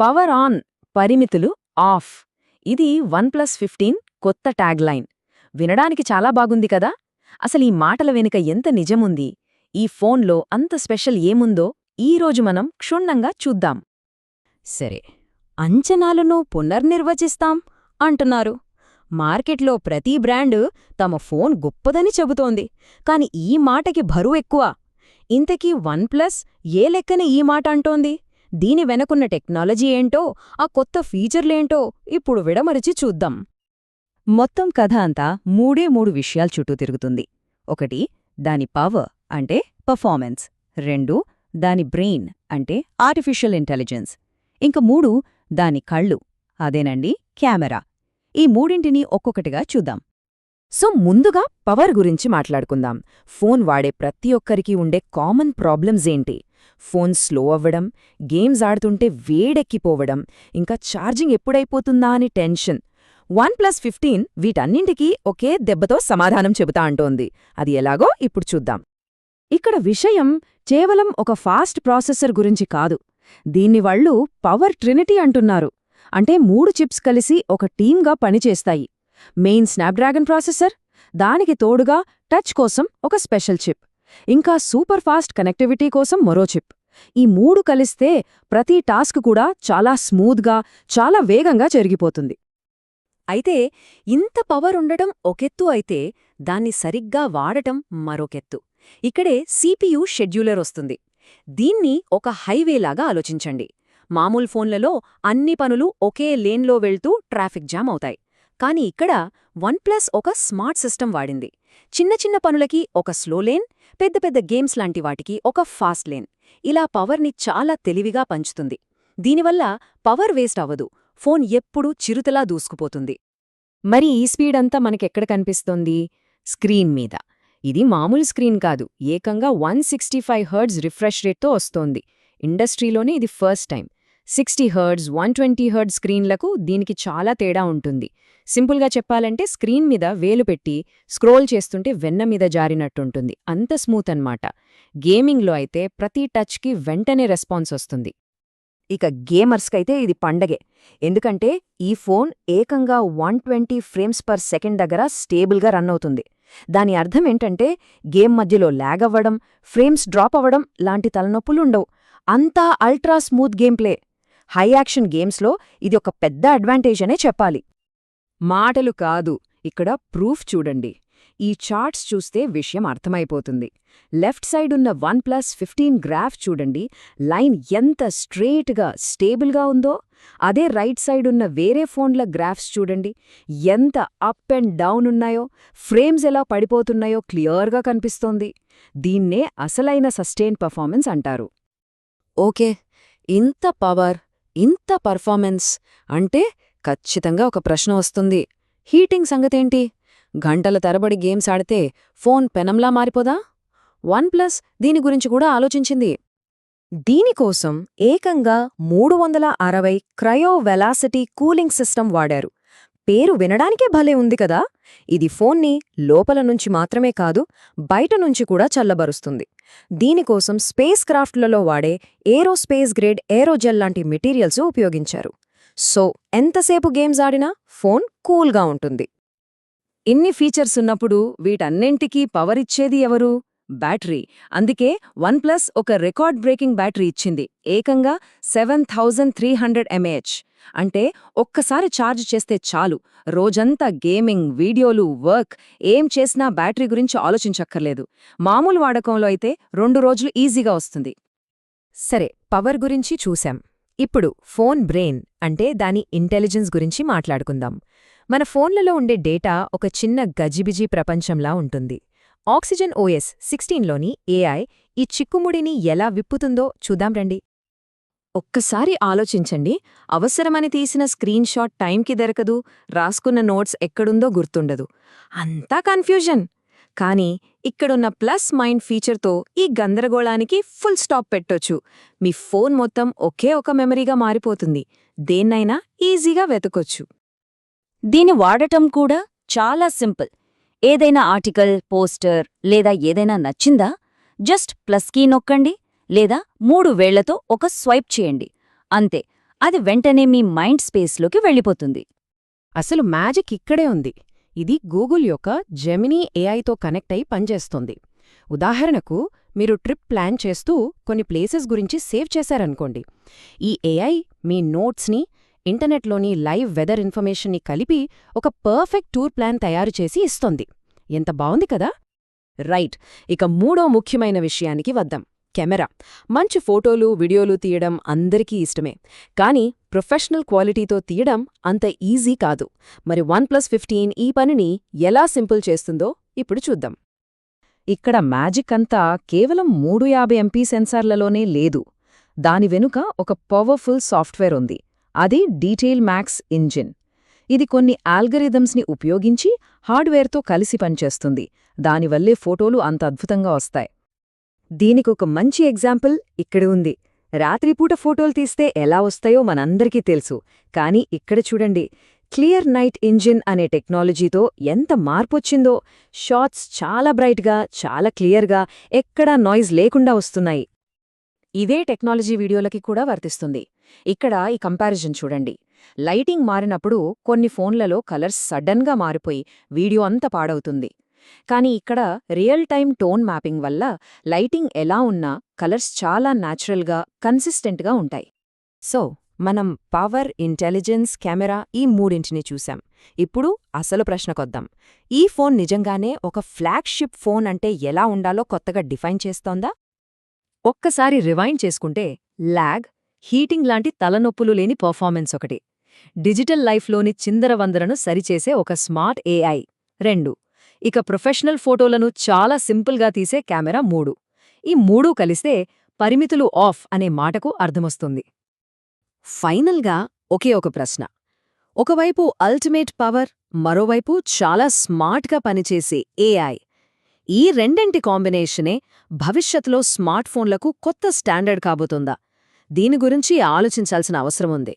Power on పరిమితులు off. ఇది one plus fifteen కొత్త ట్యాగ్ లైన్. వినడానికి చాలా బాగుంది కదా? అసలు ఈ మాటల వెనుక ఎంత నిజముంది? ఈ ఫోన్లో అంత స్పెషల్ ఏముందో ఈరోజు మనం క్షుణ్ణంగా చూద్దాం. సరే అంచనాలను పునర్నిర్వచిస్తాం అంటున్నారు. మార్కెట్లో ప్రతి బ్రాండు తమ ఫోన్ గొప్పదని చెబుతోంది. కాని ఈ మాటకి బరువు ఎక్కువ. ఇంతకీ వన్ ప్లస్ ఏ లెక్కన ఈ మాట అంటోంది? దీని వెనకున్న టెక్నాలజీ ఏంటో ఆ కొత్త ఫీచర్లేంటో ఇప్పుడు విడమరిచి చూద్దాం. మొత్తం కథ అంతా మూడే మూడు విషయాల చుట్టూ తిరుగుతుంది. ఒకటి దాని పవర్ అంటే పర్ఫార్మెన్స్. రెండు దాని బ్రెయిన్ అంటే ఆర్టిఫిషియల్ ఇంటెలిజెన్స్. ఇంక మూడు దాని కళ్ళు. అదేనండి కెమెరా. ఈ మూడింటిని ఒక్కొక్కటిగా చూద్దాం. సో ముందుగా పవర్ గురించి మాట్లాడుకుందాం. ఫోన్ వాడే ప్రతి ఒక్కరికి ఉండే కామన్ ప్రాబ్లమ్స్ ఏంటి? ఫోన్ స్లో అవ్వడం గేమ్స్ ఆడుతుంటే వేడెక్కిపోవడం ఇంకా ఛార్జింగ్ ఎప్పుడైపోతుందా అని టెన్షన్. వన్ ప్లస్ ఫిఫ్టీన్ వీటన్నింటికీ ఒకే దెబ్బతో సమాధానం చెబుతా అంటోంది. అది ఎలాగో ఇప్పుడు చూద్దాం. ఇక్కడ విషయం కేవలం ఒక ఫాస్ట్ ప్రాసెసర్ గురించి కాదు. దీన్ని వాళ్ళు పవర్ ట్రినిటీ అంటున్నారు. అంటే మూడు చిప్స్ కలిసి ఒక టీమ్గా పనిచేస్తాయి. Main Snapdragon processor? దానికి తోడుగా టచ్ కోసం ఒక స్పెషల్ చిప్. ఇంకా సూపర్ ఫాస్ట్ కనెక్టివిటీ కోసం మరో చిప్. ఈ మూడు కలిస్తే ప్రతి టాస్క్ కూడా చాలా స్మూత్గా చాలా వేగంగా జరిగిపోతుంది అయితే ఇంత పవర్ ఉండటం ఒకెత్తు అయితే దాన్ని సరిగ్గా వాడటం మరొకెత్తు. ఇక్కడే సిపియు షెడ్యూలర్ వస్తుంది. దీన్ని ఒక హైవేలాగా ఆలోచించండి. మామూలు ఫోన్లలో అన్ని పనులు ఒకే లేన్లో వెళ్తూ ట్రాఫిక్ జామ్ అవుతాయి. కాని ఇక్కడ వన్ ప్లస్ ఒక స్మార్ట్ సిస్టమ్ వాడింది. చిన్న చిన్న పనులకి ఒక స్లో లేన్ పెద్ద పెద్ద గేమ్స్ లాంటి వాటికి ఒక ఫాస్ట్ లేన్. ఇలా పవర్ని చాలా తెలివిగా పంచుతుంది. దీనివల్ల పవర్ వేస్ట్ అవ్వదు. ఫోన్ ఎప్పుడూ చిరుతలా దూసుకుపోతుంది. మరి ఈ స్పీడ్ అంతా మనకెక్కడ కనిపిస్తోంది? స్క్రీన్ మీద. ఇది మామూలు స్క్రీన్ కాదు. ఏకంగా one sixty five hertz refresh రేట్తో వస్తోంది. ఇండస్ట్రీలోనే ఇది first time. Sixty hertz one twenty hertz స్క్రీన్లకు దీనికి చాలా తేడా ఉంటుంది. సింపుల్గా చెప్పాలంటే స్క్రీన్ మీద వేలు పెట్టి స్క్రోల్ చేస్తుంటే వెన్న మీద జారినట్టుంటుంది. అంత స్మూత్ అన్నమాట. గేమింగ్లో అయితే ప్రతి టచ్కి వెంటనే రెస్పాన్స్ వస్తుంది. ఇక గేమర్స్కైతే ఇది పండగే. ఎందుకంటే ఈ ఫోన్ ఏకంగా one twenty frames per second దగ్గర స్టేబుల్గా రన్ అవుతుంది. దాని అర్థం ఏంటంటే గేమ్ మధ్యలో ల్యాగ్ అవ్వడం ఫ్రేమ్స్ డ్రాప్ అవ్వడం లాంటి తలనొప్పులుండవు అంతా ultra smooth game play. High action గేమ్స్లో ఇది ఒక పెద్ద అడ్వాంటేజ్ అనే చెప్పాలి. మాటలు కాదు ఇక్కడ ప్రూఫ్ చూడండి. ఈ చార్ట్స్ చూస్తే విషయం అర్థమైపోతుంది. లెఫ్ట్ సైడ్ ఉన్న వన్ ప్లస్ ఫిఫ్టీన్ గ్రాఫ్ చూడండి. లైన్ ఎంత స్ట్రేట్గా స్టేబుల్గా ఉందో. అదే రైట్ సైడ్ ఉన్న వేరే ఫోన్ల గ్రాఫ్స్ చూడండి. ఎంత అప్ అండ్ డౌన్ ఉన్నాయో ఫ్రేమ్స్ ఎలా పడిపోతున్నాయో క్లియర్గా కనిపిస్తోంది. దీన్నే అసలైన సస్టైన్ పర్ఫార్మెన్స్ అంటారు. ఓకే ఇంత పవర్. ఇంత పర్ఫార్మెన్స్ అంటే ఖచ్చితంగా ఒక ప్రశ్న వస్తుంది. హీటింగ్ సంగతేంటి? గంటల తరబడి గేమ్స్ ఆడితే ఫోన్ పెనంలా మారిపోదా? వన్ ప్లస్ దీని గురించి కూడా ఆలోచించింది. దీనికోసం ఏకంగా మూడు వందల అరవై క్రయో వెలాసిటీ కూలింగ్ సిస్టమ్ వాడారు. పేరు వినడానికే భలే ఉంది కదా. ఇది ఫోన్ని లోపల నుంచి మాత్రమే కాదు బయట నుంచి కూడా చల్లబరుస్తుంది. దీనికోసం స్పేస్ క్రాఫ్ట్లలో వాడే ఏరోస్పేస్ గ్రేడ్ ఏరోజెల్ లాంటి మెటీరియల్స్ ఉపయోగించారు. సో ఎంతసేపు గేమ్స్ ఆడినా ఫోన్ కూల్గా ఉంటుంది. ఇన్ని ఫీచర్స్ ఉన్నప్పుడు వీటన్నింటికీ పవర్ ఇచ్చేది ఎవరు? బ్యాటరీ. అందుకే వన్ ప్లస్ ఒక రికార్డ్ బ్రేకింగ్ బ్యాటరీ ఇచ్చింది. ఏకంగా seven thousand three hundred mAh. అంటే ఒక్కసారి ఛార్జ్ చేస్తే చాలు. రోజంతా గేమింగ్ వీడియోలు వర్క్ ఏం చేసినా బ్యాటరీ గురించి ఆలోచించక్కర్లేదు. మామూలు వాడకంలో అయితే రెండు రోజులు ఈజీగా వస్తుంది. సరే పవర్ గురించి చూశాం. ఇప్పుడు ఫోన్ బ్రెయిన్ అంటే దాని ఇంటెలిజెన్స్ గురించి మాట్లాడుకుందాం. మన ఫోన్లలో ఉండే డేటా ఒక చిన్న గజిబిజి ప్రపంచంలా ఉంటుంది. ఆక్సిజన్ ఓఎస్ సిక్స్టీన్లోని ఏఐ ఈ చిక్కుముడిని ఎలా విప్పుతుందో చూద్దాం రండి. ఒక్కసారి ఆలోచించండి. అవసరమని తీసిన స్క్రీన్ షాట్ టైంకి దొరకదు. రాసుకున్న నోట్స్ ఎక్కడుందో గుర్తుండదు. అంతా కన్ఫ్యూజన్. కానీ ఇక్కడున్న ప్లస్ మైండ్ ఫీచర్తో ఈ గందరగోళానికి ఫుల్ స్టాప్ పెట్టొచ్చు. మీ ఫోన్ మొత్తం ఒకే ఒక మెమరీగా మారిపోతుంది. దేన్నైనా ఈజీగా వెతకొచ్చు. దీని వాడటం కూడా చాలా సింపుల్. ఏదైనా ఆర్టికల్ పోస్టర్ లేదా ఏదైనా నచ్చిందా? జస్ట్ ప్లస్ కీ నొక్కండి. లేదా మూడు వేళ్ళతో ఒక స్వైప్ చేయండి. అంతే అది వెంటనే మీ మైండ్ స్పేస్లోకి వెళ్ళిపోతుంది. అసలు మ్యాజిక్ ఇక్కడే ఉంది. ఇది గూగుల్ యొక్క జెమినీ ఏఐతో కనెక్ట్ అయి పనిచేస్తుంది. ఉదాహరణకు మీరు ట్రిప్ ప్లాన్ చేస్తూ కొన్ని ప్లేసెస్ గురించి సేవ్ చేశారనుకోండి. ఈ ఏఐ మీ నోట్స్ని ఇంటర్నెట్లోని లైవ్ వెదర్ ఇన్ఫర్మేషన్ని కలిపి ఒక పర్ఫెక్ట్ టూర్ ప్లాన్ తయారు చేసి ఇస్తోంది. ఎంత బావుంది కదా! రైట్ ఇక మూడో ముఖ్యమైన విషయానికి వద్దాం. కెమెరా. మంచి ఫోటోలు వీడియోలు తీయడం అందరికీ ఇష్టమే. కానీ ప్రొఫెషనల్ క్వాలిటీతో తీయడం అంత ఈజీ కాదు. మరి వన్ ప్లస్ ఫిఫ్టీన్ ఈ పనిని ఎలా సింపుల్ చేస్తుందో ఇప్పుడు చూద్దాం. ఇక్కడ మ్యాజిక్ అంతా కేవలం మూడు యాభై ఎంపీ సెన్సార్లలోనే లేదు. దాని వెనుక ఒక పవర్ఫుల్ సాఫ్ట్వేర్ ఉంది. అది డీటెయిల్ మ్యాక్స్ ఇంజిన్. ఇది కొన్ని ఆల్గరిథమ్స్ని ఉపయోగించి హార్డ్వేర్తో కలిసి పనిచేస్తుంది. దానివల్లే ఫోటోలు అంత అద్భుతంగా వస్తాయి. దీనికొక మంచి ఎగ్జాంపుల్ ఇక్కడ ఉంది. రాత్రిపూట ఫోటోలు తీస్తే ఎలా వస్తాయో మనందరికీ తెలుసు. కానీ ఇక్కడ చూడండి క్లియర్ నైట్ ఇంజిన్ అనే టెక్నాలజీతో ఎంత మార్పొచ్చిందో. షాట్స్ చాలా బ్రైట్గా చాలా క్లియర్గా ఎక్కడా నాయిస్ లేకుండా వస్తున్నాయి. ఇదే టెక్నాలజీ వీడియోలకి కూడా వర్తిస్తుంది. ఇక్కడ ఈ కంపారిజన్ చూడండి. లైటింగ్ మారినప్పుడు కొన్ని ఫోన్లలో కలర్స్ సడన్గా మారిపోయి వీడియో అంతా పాడవుతుంది. కానీ ఇక్కడ రియల్ టైమ్ టోన్ మ్యాపింగ్ వల్ల లైటింగ్ ఎలా ఉన్నా కలర్స్ చాలా న్యాచురల్గా కన్సిస్టెంట్గా ఉంటాయి. సో మనం పవర్ ఇంటెలిజెన్స్ కెమెరా ఈ మూడింటిని చూశాం ఇప్పుడు అసలు ప్రశ్నకొద్దాం. ఈ ఫోన్ నిజంగానే ఒక ఫ్లాగ్షిప్ ఫోన్ అంటే ఎలా ఉండాలో కొత్తగా డిఫైన్ చేస్తోందా? ఒక్కసారి రివైండ్ చేసుకుంటే ల్యాగ్ హీటింగ్ లాంటి తలనొప్పులు లేని పర్ఫార్మెన్స్ ఒకటి. డిజిటల్ లైఫ్లోని చిందరవందరను సరిచేసే ఒక స్మార్ట్ ఏఐ రెండు ఇక ప్రొఫెషనల్ ఫోటోలను చాలా సింపుల్గా తీసే కెమెరా మూడు. ఈ మూడూ కలిస్తే పరిమితులు ఆఫ్ అనే మాటకు అర్థమొస్తుంది. ఫైనల్గా ఒకే ఒక ప్రశ్న. ఒకవైపు అల్టిమేట్ పవర్ మరోవైపు చాలా స్మార్ట్గా పనిచేసే ఏఐ. ఈ రెండింటి కాంబినేషనే భవిష్యత్తులో స్మార్ట్ ఫోన్లకు కొత్త స్టాండర్డ్ కాబోతుందా? దీని గురించి ఆలోచించాల్సిన అవసరం ఉంది.